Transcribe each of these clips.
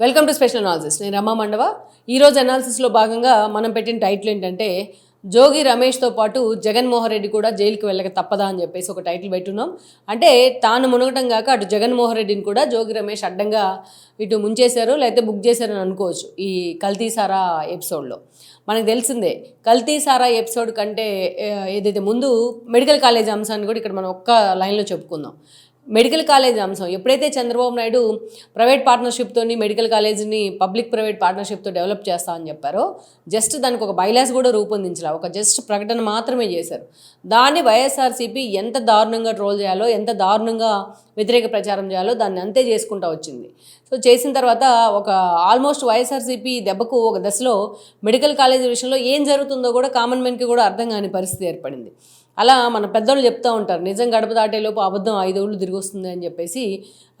Welcome to special analysis నేను రమా మండవ. ఈరోజు అనాలిసిస్లో భాగంగా మనం పెట్టిన టైటిల్ ఏంటంటే జోగి రమేష్తో పాటు జగన్మోహన్ రెడ్డి కూడా జైలుకి వెళ్ళక తప్పదా అని చెప్పేసి ఒక టైటిల్ పెట్టున్నాం. అంటే తాను మునగటం కాక అటు జగన్మోహన్ రెడ్డిని కూడా జోగి రమేష్ అడ్డంగా ఇటు ముంచేశారు లేకపోతే బుక్ చేశారని అనుకోవచ్చు ఈ కల్తీసారా ఎపిసోడ్లో మనకు తెలిసిందే కల్తీసారా ఎపిసోడ్ కంటే ఏదైతే ముందు మెడికల్ కాలేజ్ అంశాన్ని కూడా ఇక్కడ మనం ఒక్క లైన్లో చెప్పుకుందాం. మెడికల్ కాలేజ్ అంశం. ఎప్పుడైతే చంద్రబాబు నాయుడు ప్రైవేట్ పార్ట్నర్షిప్తో మెడికల్ కాలేజీని పబ్లిక్ ప్రైవేట్ పార్ట్నర్షిప్తో డెవలప్ చేస్తామని చెప్పారో జస్ట్ దానికి ఒక బైలాస్ కూడా రూపొందించలే. ఒక జస్ట్ ప్రకటన మాత్రమే చేశారు. దాన్ని వైఎస్ఆర్సీపీ ఎంత దారుణంగా ట్రోల్ చేయాలో ఎంత దారుణంగా వ్యతిరేక ప్రచారం చేయాలో దాన్ని అంతే చేసుకుంటూ వచ్చింది. సో చేసిన తర్వాత ఒక ఆల్మోస్ట్ వైఎస్ఆర్సీపీ దెబ్బకు ఒక దశలో మెడికల్ కాలేజీ విషయంలో ఏం జరుగుతుందో కూడా కామన్ మెన్కి కూడా అర్థం కాని పరిస్థితి ఏర్పడింది. అలా మన పెద్దోళ్ళు చెప్తూ ఉంటారు నిజం గడప దాటేలోపు అబద్ధం ఐదేళ్ళు తిరిగి వస్తుంది అని చెప్పేసి.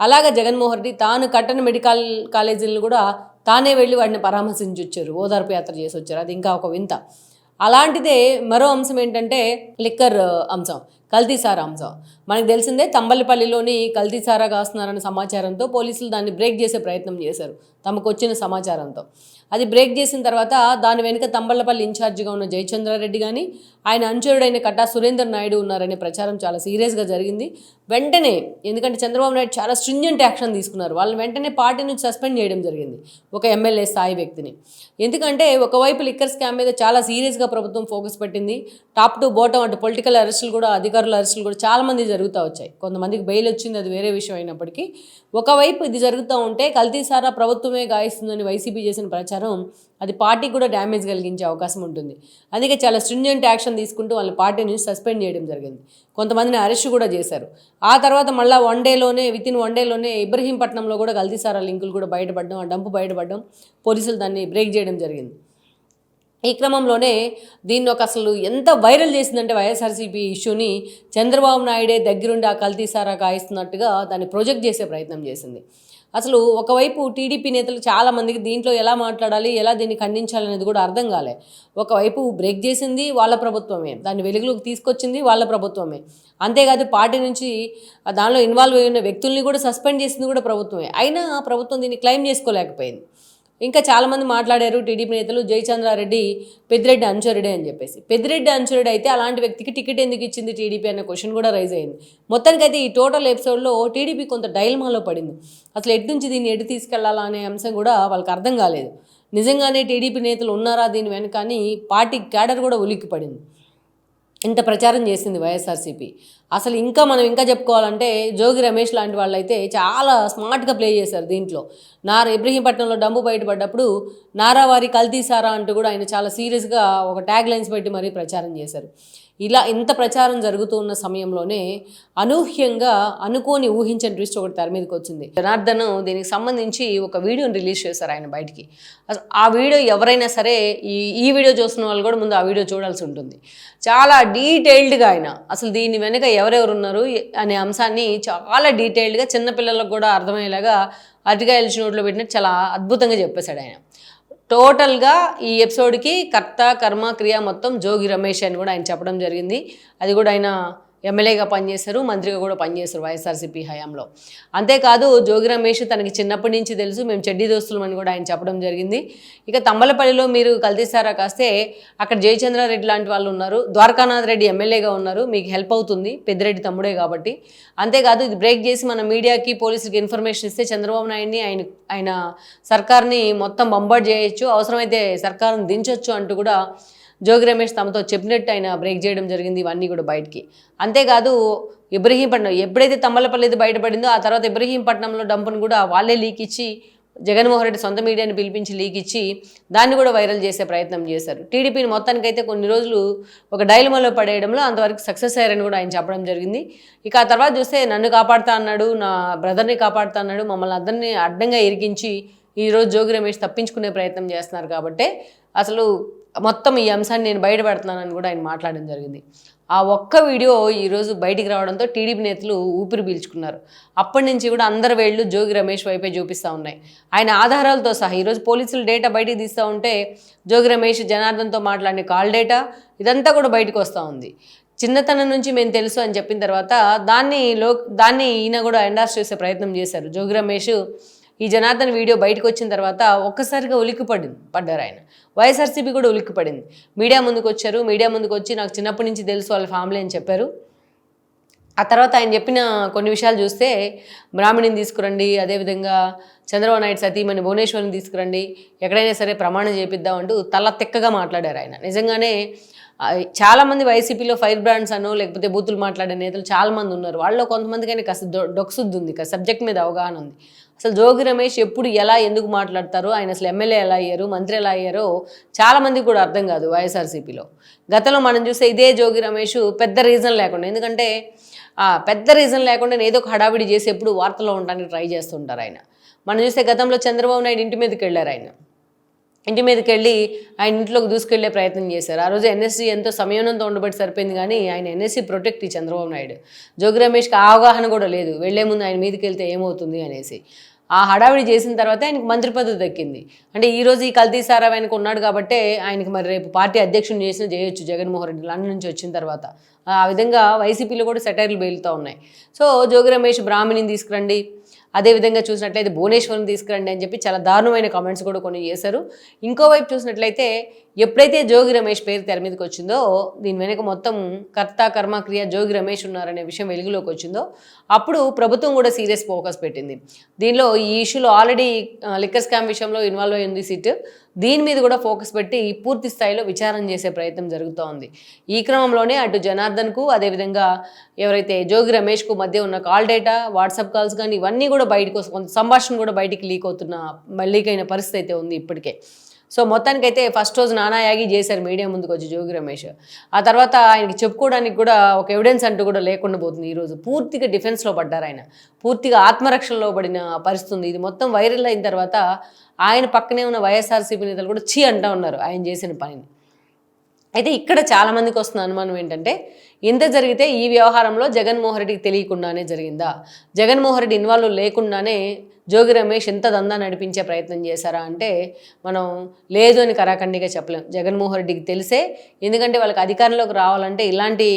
అలాగా జగన్మోహన్ రెడ్డి తాను కట్టని మెడికల్ కాలేజీలను కూడా తానే వెళ్ళి వాటిని పరామర్శించి వచ్చారు ఓదార్పు యాత్ర చేసి వచ్చారు అది ఇంకా ఒక వింత. అలాంటిదే మరో అంశం ఏంటంటే లిక్కర్ అంశం కల్తీసారా అంశం. మనకు తెలిసిందే తంబలిపల్లిలోని కల్తీసారా కాస్తున్నారన్న సమాచారంతో పోలీసులు దాన్ని బ్రేక్ చేసే ప్రయత్నం చేశారు. తమకు వచ్చిన సమాచారంతో. అది బ్రేక్ చేసిన తర్వాత దాని వెనుక తంబళ్ళపల్లి ఇన్ఛార్జిగా ఉన్న జయచంద్రారెడ్డి కానీ ఆయన అనుచరుడైన కట్టా సురేందర్ నాయుడు ఉన్నారనే ప్రచారం చాలా సీరియస్గా జరిగింది. వెంటనే ఎందుకంటే చంద్రబాబు నాయుడు చాలా స్ట్రింజెంట్ యాక్షన్ తీసుకున్నారు. వాళ్ళని వెంటనే పార్టీ నుంచి సస్పెండ్ చేయడం జరిగింది ఒక ఎమ్మెల్యే స్థాయి వ్యక్తిని. ఎందుకంటే ఒకవైపు లిక్కర్ స్కామ్ మీద చాలా సీరియస్గా ప్రభుత్వం ఫోకస్ పెట్టింది. టాప్ టు బాటం అటు పొలిటికల్ అరెస్టులు కూడా అధికారుల అరెస్టులు కూడా చాలామంది జరుగుతూ వచ్చాయి. కొంతమందికి బెయిల్ వచ్చింది అది వేరే విషయం అయినప్పటికీ. ఒకవైపు ఇది జరుగుతూ ఉంటే కల్తీసారా ప్రభుత్వం ప్రభుత్వమే గాయిస్తుందని వైసీపీ చేసిన ప్రచారం అది పార్టీకి కూడా డ్యామేజ్ కలిగించే అవకాశం ఉంటుంది. అందుకే చాలా స్ట్రింజెంట్ యాక్షన్ తీసుకుంటూ వాళ్ళ పార్టీ నుంచి సస్పెండ్ చేయడం జరిగింది. కొంతమందిని అరెస్ట్ కూడా చేశారు. ఆ తర్వాత మళ్ళీ వన్ డేలోనే విత్ ఇన్ వన్ డేలోనే ఇబ్రహీంపట్నంలో కూడా కల్తీసారా లింకులు కూడా బయటపడడం ఆ డంపు బయటపడడం పోలీసులు దాన్ని బ్రేక్ చేయడం జరిగింది. ఈ క్రమంలోనే దీన్ని ఒక అసలు ఎంత వైరల్ చేసిందంటే వైఎస్ఆర్సీపీ ఇష్యూని చంద్రబాబు నాయుడే దగ్గరుండి ఆ కల్తీసారా కాయిస్తున్నట్టుగా దాన్ని ప్రొజెక్ట్ చేసే ప్రయత్నం చేసింది. అసలు ఒకవైపు టీడీపీ నేతలు చాలామందికి దీంట్లో ఎలా మాట్లాడాలి ఎలా దీన్ని ఖండించాలనేది కూడా అర్థం కాలే. ఒకవైపు బ్రేక్ చేసింది వాళ్ళ ప్రభుత్వమే దాన్ని వెలుగులోకి తీసుకొచ్చింది వాళ్ళ ప్రభుత్వమే. అంతేకాదు పార్టీ నుంచి దానిలో ఇన్వాల్వ్ అయి ఉన్న వ్యక్తుల్ని కూడా సస్పెండ్ చేసింది కూడా ప్రభుత్వమే. అయినా ప్రభుత్వం దీన్ని క్లెయిమ్ చేసుకోలేకపోయింది. ఇంకా చాలామంది మాట్లాడారు టీడీపీ నేతలు జయచంద్రారెడ్డి పెద్దిరెడ్డి అంచురుడే అని చెప్పేసి. పెద్దిరెడ్డి అంచురుడు అయితే అలాంటి వ్యక్తికి టికెట్ ఎందుకు ఇచ్చింది టీడీపీ అనే క్వశ్చన్ కూడా రైజ్ అయింది. మొత్తానికైతే ఈ టోటల్ ఎపిసోడ్లో టీడీపీ కొంత డైల్మాలో పడింది. అసలు ఎటు నుంచి దీన్ని ఎటు తీసుకెళ్ళాలా అనే అంశం కూడా వాళ్ళకి అర్థం కాలేదు. నిజంగానే టీడీపీ నేతలు ఉన్నారా దీని వెనక అని పార్టీ క్యాడర్ కూడా ఉలిక్కి పడింది ఇంత ప్రచారం చేసింది వైఎస్ఆర్సీపీ. అసలు ఇంకా మనం ఇంకా చెప్పుకోవాలంటే జోగి రమేష్ లాంటి వాళ్ళైతే చాలా స్మార్ట్గా ప్లే చేశారు దీంట్లో. నారా ఇబ్రహీంపట్నంలో డబ్బు బయటపడ్డప్పుడు నారావారి వారి కల్తీసారా అంటూ కూడా ఆయన చాలా సీరియస్గా ఒక ట్యాగ్ లైన్స్ పెట్టి మరీ ప్రచారం చేశారు. ఇలా ఇంత ప్రచారం జరుగుతూ ఉన్న సమయంలోనే అనూహ్యంగా అనుకోని ఊహించని ట్విస్ట్ ఒకటి తెర మీదకి వచ్చింది. జనార్దన్ దీనికి సంబంధించి ఒక వీడియోని రిలీజ్ చేశారు ఆయన బయటికి. అసలు ఆ వీడియో ఎవరైనా సరే ఈ ఈ వీడియో చూస్తున్న వాళ్ళు కూడా ముందు ఆ వీడియో చూడాల్సి ఉంటుంది. చాలా డీటెయిల్డ్గా ఆయన అసలు దీని వెనుక ఎవరెవరు ఉన్నారు అనే అంశాన్ని చాలా డీటెయిల్డ్గా చిన్నపిల్లలకు కూడా అర్థమయ్యేలాగా అరటికాయలు నోట్లో పెట్టినట్టు చాలా అద్భుతంగా చెప్పేశాడు ఆయన. టోటల్గా ఈ ఎపిసోడ్కి కర్త కర్మ క్రియ మొత్తం జోగి రమేష్ అని కూడా ఆయన చెప్పడం జరిగింది. అది కూడా ఆయన ఎమ్మెల్యేగా పనిచేశారు మంత్రిగా కూడా పనిచేశారు వైఎస్ఆర్సీపీ హయాంలో. అంతేకాదు జోగి రమేష్ తనకి చిన్నప్పటి నుంచి తెలుసు మేము చెడ్డీ దోస్తులం అని కూడా ఆయన చెప్పడం జరిగింది. ఇక తంబలపల్లిలో మీరు కల్తీసారా కాస్తే అక్కడ జయచంద్రారెడ్డి లాంటి వాళ్ళు ఉన్నారు ద్వారకానాథ్ రెడ్డి ఎమ్మెల్యేగా ఉన్నారు మీకు హెల్ప్ అవుతుంది పెద్దిరెడ్డి తమ్ముడే కాబట్టి. అంతేకాదు ఇది బ్రేక్ చేసి మన మీడియాకి పోలీసులకి ఇన్ఫర్మేషన్ ఇస్తే చంద్రబాబు నాయుడిని ఆయన ఆయన సర్కార్ని మొత్తం బంబార్డ్ చేయొచ్చు అవసరమైతే సర్కార్ని దించొచ్చు అంటూ కూడా జోగి రమేష్ తమతో చెప్పినట్టు ఆయన బ్రేక్ చేయడం జరిగింది ఇవన్నీ కూడా బయటికి. అంతేకాదు ఇబ్రహీంపట్నం ఎప్పుడైతే తమ్మలపల్లి బయటపడిందో ఆ తర్వాత ఇబ్రహీంపట్నంలో డంపును కూడా వాళ్ళే లీక్ ఇచ్చి జగన్మోహన్ రెడ్డి సొంత మీడియాని పిలిపించి లీక్ ఇచ్చి దాన్ని కూడా వైరల్ చేసే ప్రయత్నం చేశారు. టీడీపీని మొత్తానికైతే కొన్ని రోజులు ఒక డైలమాలో పడేయడంలో అంతవరకు సక్సెస్ అయ్యారని కూడా ఆయన చెప్పడం జరిగింది. ఇక ఆ తర్వాత చూస్తే నన్ను కాపాడుతా అన్నాడు నా బ్రదర్ని కాపాడుతా అన్నాడు మమ్మల్ని అందరినీ అడ్డంగా ఇరికించి ఈరోజు జోగి రమేష్ తప్పించుకునే ప్రయత్నం చేస్తున్నారు కాబట్టే అసలు మొత్తం ఈ అంశాన్ని నేను బయటపెడుతున్నానని కూడా ఆయన మాట్లాడడం జరిగింది. ఆ ఒక్క వీడియో ఈరోజు బయటికి రావడంతో టీడీపీ నేతలు ఊపిరి పీల్చుకున్నారు. అప్పటి నుంచి కూడా అందరి వేళ్ళు జోగి రమేష్ వైపే చూపిస్తూ ఉన్నాయి. ఆయన ఆధారాలతో సహా ఈరోజు పోలీసులు డేటా బయటికి తీస్తూ ఉంటే జోగి రమేష్ జనార్దన్తో మాట్లాడిన కాల్ డేటా ఇదంతా కూడా బయటకు వస్తూ ఉంది. చిన్నతనం నుంచి మేము తెలుసు అని చెప్పిన తర్వాత దాన్ని లో దాన్ని ఈయన కూడా ఎండార్స్ చేసే ప్రయత్నం చేశారు. జోగి రమేష్ ఈ జనార్దన్ వీడియో బయటకు వచ్చిన తర్వాత ఒక్కసారిగా ఉలిక్కిపడింది పడ్డారు ఆయన. వైఎస్ఆర్సీపీ కూడా ఉలిక్కి పడింది మీడియా ముందుకు వచ్చారు. మీడియా ముందుకు వచ్చి నాకు చిన్నప్పటి నుంచి తెలుసు వాళ్ళ ఫ్యామిలీ అని చెప్పారు. ఆ తర్వాత ఆయన చెప్పిన కొన్ని విషయాలు చూస్తే బ్రాహ్మణిని తీసుకురండి అదేవిధంగా చంద్రబాబు నాయుడు సతీమణి భువనేశ్వరిని తీసుకురండి ఎక్కడైనా సరే ప్రమాణం చేపిద్దాం అంటూ తల తెక్కగా మాట్లాడారు ఆయన. నిజంగానే చాలామంది వైసీపీలో ఫైర్ బ్రాండ్స్ అనో లేకపోతే బూతులు మాట్లాడే నేతలు చాలామంది ఉన్నారు. వాళ్ళలో కొంతమందికైనా కాస్త దొ- డొక్సుద్ది ఉంది కాస్త సబ్జెక్ట్ మీద అవగాహన ఉంది. అసలు జోగి రమేష్ ఎప్పుడు ఎలా ఎందుకు మాట్లాడతారు ఆయన అసలు ఎమ్మెల్యే ఎలా అయ్యారు మంత్రి ఎలా అయ్యారో చాలామందికి కూడా అర్థం కాదు వైఎస్ఆర్సీపీలో. గతంలో మనం చూస్తే ఇదే జోగి రమేష్ పెద్ద రీజన్ లేకుండా ఎందుకంటే పెద్ద రీజన్ లేకుండా ఏదో ఒక హడావిడి చేసి ఎప్పుడు వార్తల్లో ఉండడానికి ట్రై చేస్తుంటారు ఆయన. మనం చూస్తే గతంలో చంద్రబాబు నాయుడు ఇంటి మీదకి వెళ్ళారు ఆయన. ఇంటి మీదకి వెళ్ళి ఆయన ఇంట్లోకి దూసుకెళ్ళే ప్రయత్నం చేశారు. ఆ రోజు ఎన్ఎస్సీ ఎంతో సమయంతో ఉండబట్టి సరిపోయింది కానీ ఆయన ఎన్ఎస్సీ ప్రొటెక్ట్ ఈ చంద్రబాబు నాయుడు. జోగి రమేష్కి అవగాహన కూడా లేదు. వెళ్ళే ముందు ఆయన మీదకి వెళ్తే ఏమవుతుంది అనేసి. ఆ హడావిడి చేసిన తర్వాత ఆయనకు మంత్రి పదవి దక్కింది. అంటే ఈరోజు ఈ కల్తీ సారా ఆయనకు ఉన్నాడు కాబట్టి ఆయనకి మరి రేపు పార్టీ అధ్యక్షుని చేసిన చేయొచ్చు జగన్మోహన్ రెడ్డి లండన్ నుంచి వచ్చిన తర్వాత. ఆ విధంగా వైసీపీలో కూడా సెటైర్లు బేలుతూ ఉన్నాయి. సో జోగి రమేష్ బ్రాహ్మణిని తీసుకురండి. అదేవిధంగా చూసినట్లయితే భువనేశ్వర్ని తీసుకురండి అని చెప్పి చాలా దారుణమైన కామెంట్స్ కూడా కొన్ని చేశారు. ఇంకోవైపు చూసినట్లయితే ఎప్పుడైతే జోగి రమేష్ పేరు తెర మీదకి వచ్చిందో దీని వెనుక మొత్తం కర్త కర్మక్రియ జోగి రమేష్ ఉన్నారనే విషయం వెలుగులోకి వచ్చిందో అప్పుడు ప్రభుత్వం కూడా సీరియస్ ఫోకస్ పెట్టింది. దీనిలో ఈ ఇష్యూలో ఆల్రెడీ లిక్కర్ స్కామ్ విషయంలో ఇన్వాల్వ్ అయింది సిట్ సీట్. దీని మీద కూడా ఫోకస్ పెట్టి పూర్తి స్థాయిలో విచారణ చేసే ప్రయత్నం జరుగుతూ ఉంది. ఈ క్రమంలోనే అటు జనార్దన్కు అదేవిధంగా ఎవరైతే జోగి రమేష్కు మధ్య ఉన్న కాల్ డేటా వాట్సాప్ కాల్స్ కానీ ఇవన్నీ కూడా బయటకు సంభాషణ కూడా బయటికి లీక్ అవుతున్న లీక్ అయిన పరిస్థితి అయితే ఉంది ఇప్పటికే. సో మొత్తానికైతే ఫస్ట్ రోజు నానా యాగి చేశారు మీడియా ముందుకు వచ్చి జోగి రమేష్. ఆ తర్వాత ఆయనకి చెప్పుకోవడానికి కూడా ఒక ఎవిడెన్స్ అంటూ కూడా లేకుండా పోతుంది ఈరోజు పూర్తిగా డిఫెన్స్లో పడ్డారు ఆయన. పూర్తిగా ఆత్మరక్షణలో పడిన పరిస్థితి ఉంది. ఇది మొత్తం వైరల్ అయిన తర్వాత ఆయన పక్కనే ఉన్న వైఎస్ఆర్సీపీ నేతలు కూడా చీ అంటా ఉన్నారు ఆయన చేసిన పనిని. అయితే ఇక్కడ చాలామందికి వస్తున్న అనుమానం ఏంటంటే ఇంత జరిగితే ఈ వ్యవహారంలో జగన్మోహన్ రెడ్డికి తెలియకుండానే జరిగిందా? జగన్మోహన్ రెడ్డి ఇన్వాల్వ్ లేకుండానే జోగి రమేష్ ఎంత దందా నడిపించే ప్రయత్నం చేశారా అంటే మనం లేదు అని కరాఖండిగా చెప్పలేం. జగన్మోహన్ రెడ్డికి తెలిసే ఎందుకంటే వాళ్ళకి అధికారంలోకి రావాలంటే ఇలాంటి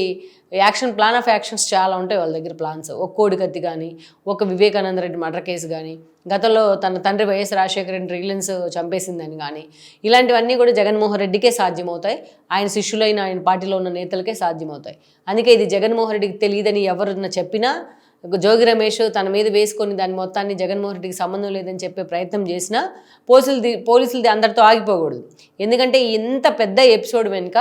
యాక్షన్ ప్లాన్ ఆఫ్ యాక్షన్స్ చాలా ఉంటాయి వాళ్ళ దగ్గర ప్లాన్స్. ఒక కోడి కత్తి కానీ ఒక వివేకానంద రెడ్డి మర్డర్ కేసు కానీ గతంలో తన తండ్రి వైఎస్ రాజశేఖర రెడ్డి రిలయన్స్ చంపేసిందని కానీ ఇలాంటివన్నీ కూడా జగన్మోహన్ రెడ్డికే సాధ్యమవుతాయి. ఆయన శిష్యులైన ఆయన పార్టీలో ఉన్న నేతలకే సాధ్యమవుతాయి. అందుకే ఇది జగన్మోహన్ రెడ్డికి తెలియదని ఎవరన్నా చెప్పినా జోగి రమేష్ తన మీద వేసుకొని దాని మొత్తాన్ని జగన్మోహన్ రెడ్డికి సంబంధం లేదని చెప్పే ప్రయత్నం చేసినా పోలీసులది పోలీసులది అందరితో ఆగిపోకూడదు. ఎందుకంటే ఇంత పెద్ద ఎపిసోడ్ వెనుక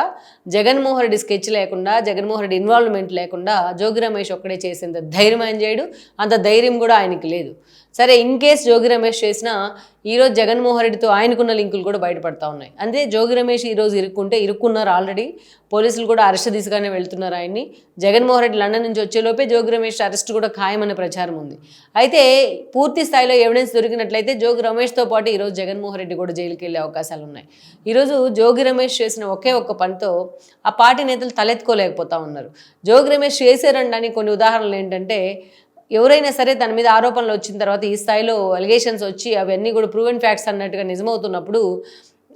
జగన్మోహన్ రెడ్డి స్కెచ్ లేకుండా జగన్మోహన్ రెడ్డి ఇన్వాల్వ్మెంట్ లేకుండా జోగి రమేష్ ఒక్కడే చేసేంత ధైర్యం ఆయన చేయడు. అంత ధైర్యం కూడా ఆయనకి లేదు. సరే ఇన్ కేస్ జోగి రమేష్ చేసినా ఈరోజు జగన్మోహన్ రెడ్డితో ఆయనకున్న లింకులు కూడా బయటపడతా ఉన్నాయి. అంతే జోగి రమేష్ ఈరోజు ఇరుక్కుంటే ఇరుక్కున్నారు ఆల్రెడీ పోలీసులు కూడా అరెస్ట్ దిశగానే వెళ్తున్నారు ఆయన్ని. జగన్మోహన్ రెడ్డి లండన్ నుంచి వచ్చేలోపే జోగి రమేష్ అరెస్ట్ కూడా ఖాయమనే ప్రచారం ఉంది. అయితే పూర్తి స్థాయిలో ఎవిడెన్స్ దొరికినట్లయితే జోగి రమేష్తో పాటు ఈరోజు జగన్మోహన్ రెడ్డి కూడా జైలుకి వెళ్ళే అవకాశాలు ఉన్నాయి. ఈరోజు జోగి రమేష్ చేసిన ఒకే ఒక్క పనితో ఆ పార్టీ నేతలు తలెత్తుకోలేకపోతా ఉన్నారు. జోగి రమేష్ చేశారండని కొన్ని ఉదాహరణలు ఏంటంటే ఎవరైనా సరే తన మీద ఆరోపణలు వచ్చిన తర్వాత ఈ స్థాయిలో అలిగేషన్స్ వచ్చి అవన్నీ కూడా ప్రూవెన్ ఫ్యాక్ట్స్ అన్నట్టుగా నిజమవుతున్నప్పుడు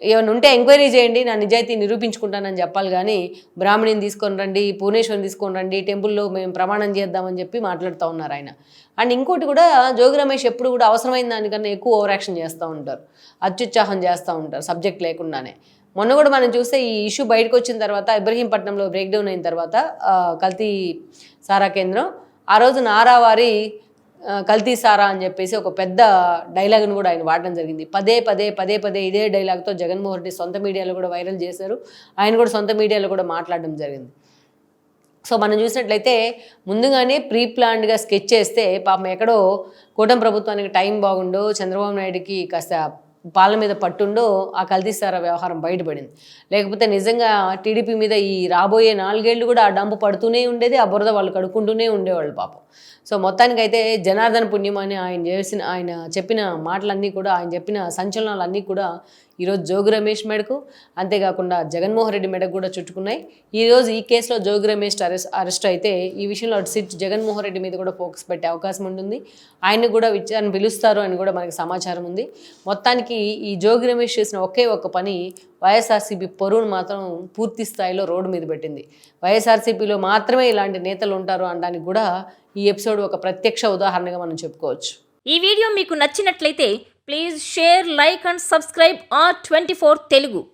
ఏమైనా ఉంటే ఎంక్వైరీ చేయండి నా నిజాయితీ నిరూపించుకుంటానని చెప్పాలి. కానీ బ్రాహ్మణిని తీసుకొని రండి పూర్ణేశ్వరిని తీసుకొని రండి టెంపుల్లో మేము ప్రమాణం చేద్దామని చెప్పి మాట్లాడుతూ ఉన్నారు ఆయన. అండ్ ఇంకోటి కూడా జోగి రమేష్ ఎప్పుడు కూడా అవసరమైన దానికన్నా ఎక్కువ ఓవర్ యాక్షన్ చేస్తూ ఉంటారు. అత్యుత్సాహం చేస్తూ ఉంటారు సబ్జెక్ట్ లేకుండానే. మొన్న కూడా మనం చూస్తే ఈ ఇష్యూ బయటకు వచ్చిన తర్వాత ఇబ్రహీంపట్నంలో బ్రేక్డౌన్ అయిన తర్వాత కల్తీ సారా కేంద్రం ఆ రోజు నారావారి కల్తీసారా అని చెప్పేసి ఒక పెద్ద డైలాగ్ను కూడా ఆయన వాడడం జరిగింది. పదే పదే పదే పదే ఇదే డైలాగ్తో జగన్మోహన్ రెడ్డి సొంత మీడియాలో కూడా వైరల్ చేశారు. ఆయన కూడా సొంత మీడియాలో కూడా మాట్లాడడం జరిగింది. సో మనం చూసినట్లయితే ముందుగానే ప్రీ ప్లాన్డ్గా స్కెచ్ చేస్తే పాపం ఎక్కడో కూటమి ప్రభుత్వానికి టైం బాగుండో చంద్రబాబు నాయుడుకి కాస్త పాలన మీద పట్టుండో ఆ కల్తీసారా వ్యవహారం బయటపడింది. లేకపోతే నిజంగా టీడీపీ మీద ఈ రాబోయే నాలుగేళ్ళు కూడా ఆ డంపు పడుతూనే ఉండేది ఆ బురద వాళ్ళు కడుక్కుంటూనే ఉండేవాళ్ళు పాపం. సో మొత్తానికైతే జనార్దన పుణ్యం అని ఆయన చేసిన ఆయన చెప్పిన మాటలన్నీ కూడా ఆయన చెప్పిన సంచలనాలన్నీ కూడా ఈరోజు జోగి రమేష్ మెడకు అంతేకాకుండా జగన్మోహన్ రెడ్డి మెడకు కూడా చుట్టుకున్నాయి. ఈరోజు ఈ కేసులో జోగి రమేష్ అరెస్ట్ అరెస్ట్ అయితే ఈ విషయంలో అటు సిట్ జగన్మోహన్ రెడ్డి మీద కూడా ఫోకస్ పెట్టే అవకాశం ఉంటుంది. ఆయన్ని కూడా విచారణ పిలుస్తారు అని కూడా మనకి సమాచారం ఉంది. మొత్తానికి ఈ జోగి రమేష్ చేసిన ఒకే ఒక్క పని వైఎస్ఆర్సీపీ పొరువును మాత్రం పూర్తి స్థాయిలో రోడ్డు మీద పెట్టింది. వైఎస్ఆర్సీపీలో మాత్రమే ఇలాంటి నేతలు ఉంటారు అనడానికి కూడా ఈ ఎపిసోడ్ ఒక ప్రత్యక్ష ఉదాహరణగా మనం చెప్పుకోవచ్చు. ఈ వీడియో మీకు నచ్చినట్లయితే please share like and subscribe R twenty four Telugu.